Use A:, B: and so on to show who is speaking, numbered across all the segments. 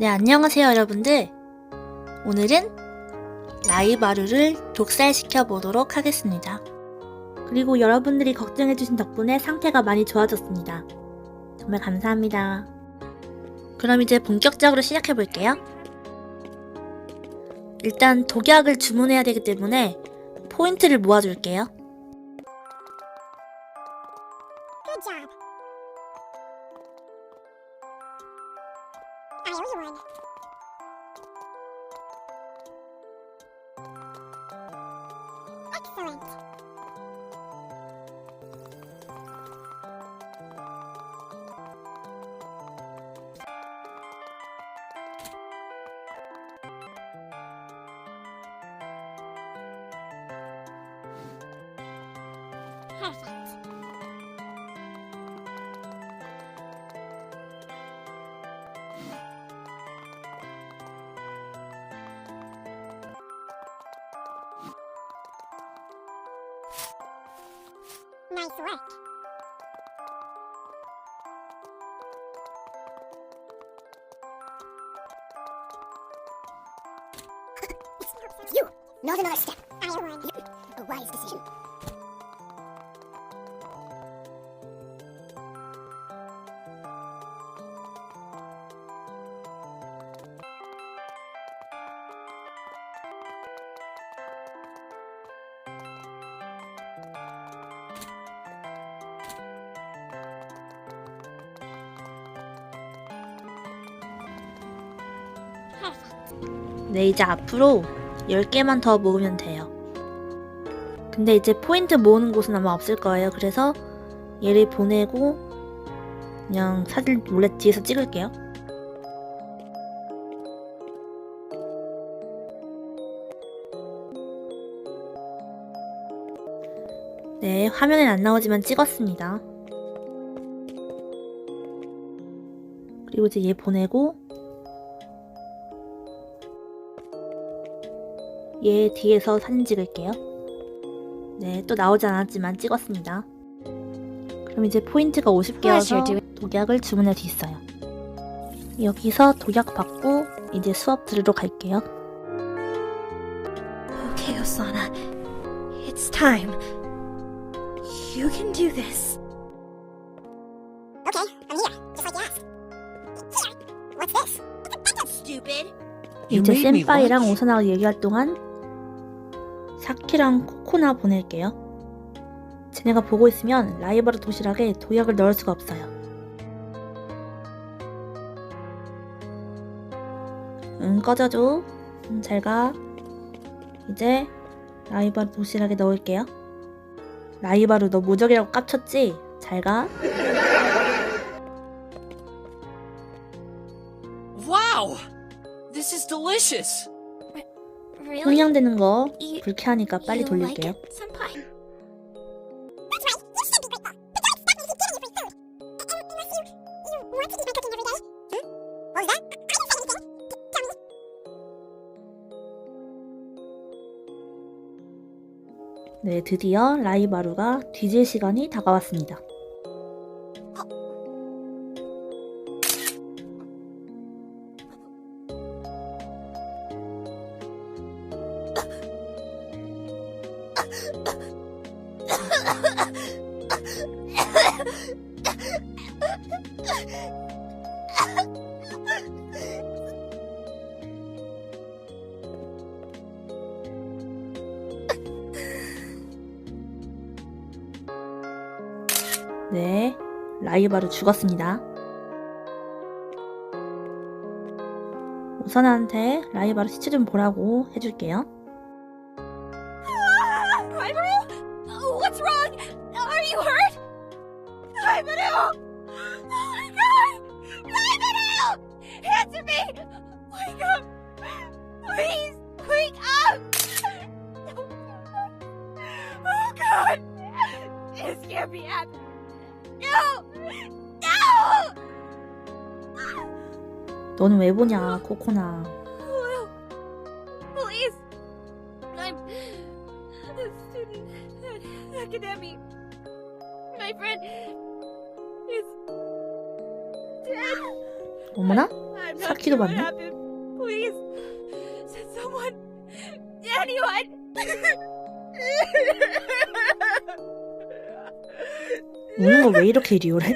A: 네, 안녕하세요, 여러분들. 오늘은 라이바루를 독살시켜 보도록 하겠습니다. 그리고 여러분들이 걱정해주신 덕분에 상태가 많이 좋아졌습니다. 정말 감사합니다. 그럼 이제 본격적으로 시작해 볼게요. 일단 독약을 주문해야 되기 때문에 포인트를 모아줄게요.
B: Good job. I owe you one. Excellent. Perfect. Nice work. you! Not another step. I won. A wise decision.
A: 네, 이제 앞으로 10개만 더 모으면 돼요. 근데 이제 포인트 모으는 곳은 아마 없을 거예요. 그래서 얘를 보내고 그냥 사진 몰래 뒤에서 찍을게요. 네, 화면엔 안 나오지만 찍었습니다. 그리고 이제 얘 보내고 얘 뒤에서 사진 찍을게요. 네, 또 나오지 않았지만 찍었습니다. 그럼 이제 포인트가 50개여서 독약을 주문할 수 있어요. 여기서 독약 받고 이제 수업 들으러 갈게요.
C: Okay, Osana. It's time. You can do this.
B: Okay, I'm here, just like you asked. Here! What's this?
C: Stupid.
D: You
A: 이제 센파이랑. 오사나가 얘기할 동안 사키랑 코코나 보낼게요. 쟤네가 보고 있으면 라이바르 도시락에 독약을 넣을 수가 없어요. 응, 꺼져줘. 응, 잘 가. 이제 라이바르 도시락에 넣을게요. 라이바르 너 무적이라고 깝쳤지? 잘 가.
D: Wow! This is delicious!
C: Really?
A: 흥량되는 거 불쾌하니까 빨리 돌릴게요.
B: Hmm?
A: 네, 드디어 라이바루가 뒤질 시간이 다가왔습니다. 네, 라이바루 죽었습니다. 우선한테 라이바루 시체 좀 보라고 해줄게요.
C: Raimanu! Oh my god! Raimanu! Answer me! Wake up! Please! Wake up! Oh god! This can't be happening! No! No!
A: 너는 왜 보냐, 코코나.
C: Please! I'm a student at Academy. My friend
A: 어머나? 사키도
C: happened. Please, send someone, anyone.
A: 우는 거 왜 이렇게 리얼해?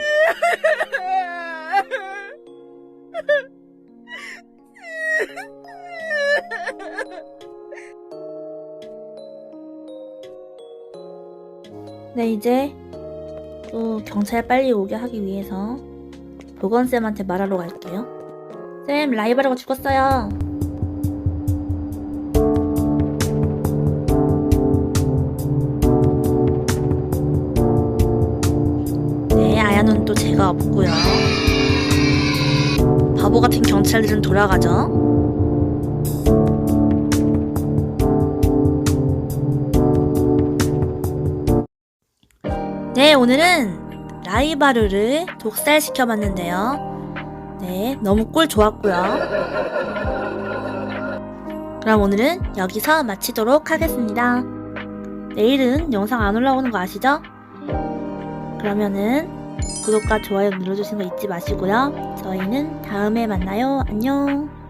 A: 네, 이제 또 경찰 빨리 오게 하기 위해서 보건쌤한테 말하러 갈게요. 쌤, 라이벌하고 죽었어요. 네, 아야는 또 죄가 없고요. 바보 같은 경찰들은 돌아가죠. 네, 오늘은 라이바르를 독살시켜 봤는데요. 네, 너무 꿀 좋았고요. 그럼 오늘은 여기서 마치도록 하겠습니다. 내일은 영상 안 올라오는 거 아시죠? 그러면은 구독과 좋아요 눌러주시는 거 잊지 마시고요. 저희는 다음에 만나요. 안녕.